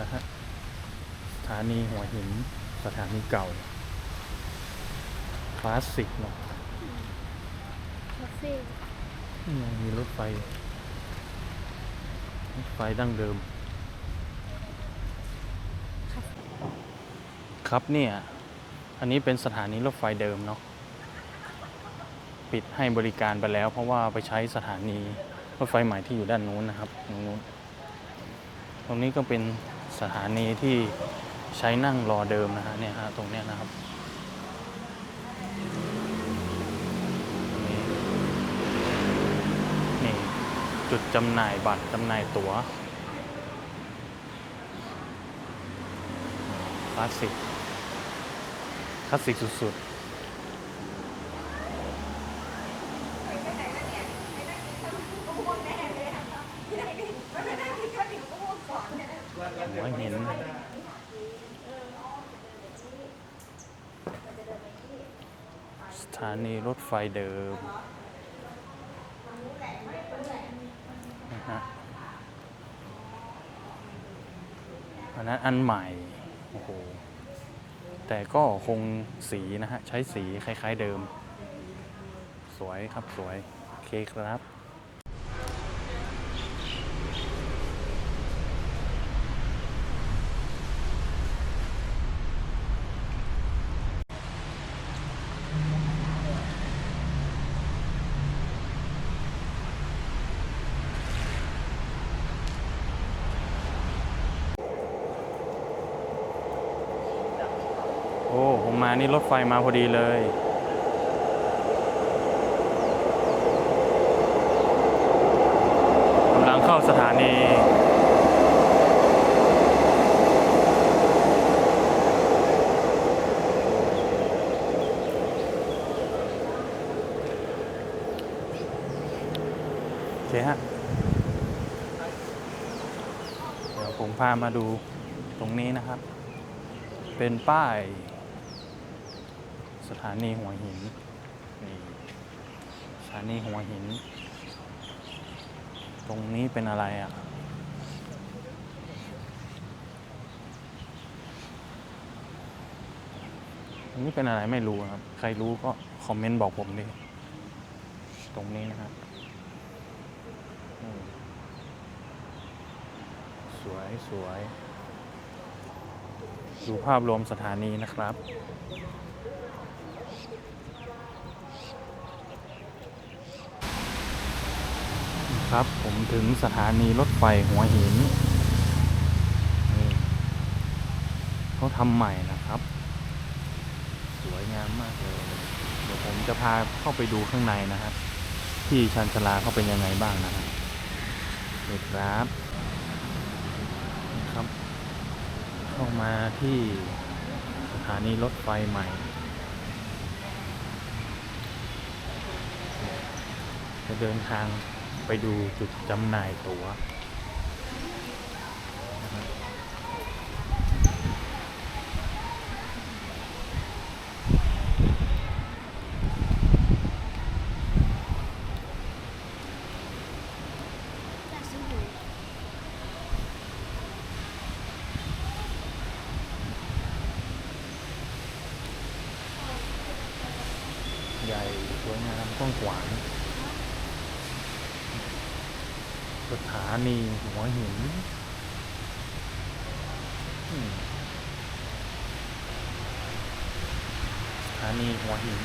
นะฮะสถานีหัวหินสถานีเก่าคลาสสิกเนาะคาเฟ่นี่ไงมีรถไฟรถไฟดั้งเดิม ครับเนี่ย อันนี้เป็นสถานีรถไฟเดิมเนาะปิดให้บริการไปแล้ว เพราะว่าไปใช้สถานีรถไฟใหม่ที่อยู่ด้านนู้นนะครับตรงนู้นตรงนี้ก็เป็น สถานีที่ใช้นั่งรอเดิมนะฮะเนี่ยฮะตรงเนี้ยนะครับนี่จุดจำหน่ายบัตรจำหน่ายตั๋วคลาสสิกคลาสสิกสุดๆ หัวหินสถานีรถไฟเดิมนะฮะอันนั้นอันใหม่ โอ้โห แต่ก็คงสีนะฮะ ใช้สีคล้ายๆเดิม สวยครับสวย โอเคครับ มานี่รถไฟมาพอดีเลย กำลังเข้าสถานีโอเคฮะ เดี๋ยวผมพามาดูตรงนี้นะครับ เป็นป้าย สถานีหัวหินนี่สถานีหัวหิน ตรงนี้เป็นอะไรอะ ตรงนี้เป็นอะไรไม่รู้ครับ ใครรู้ก็คอมเมนต์บอกผมดิ ตรงนี้นะครับ สวยสวยดูภาพรวมสถานีนะครับ ครับ ผมถึงสถานีรถไฟหัวหินนี่เขาทำใหม่นะครับ สวยงามมากเลย เดี๋ยวผมจะพาเข้าไปดูข้างในนะครับ ที่ชันชาลาเขาเป็นยังไงบ้างนะครับนี่ครับนะครับ เข้ามาที่สถานีรถไฟใหม่จะเดินทาง ดูจุดจำหน่ายตั๋วใหญ่สวยงามกว้างขวาง สถานีหัวหินสถานีหัวหิน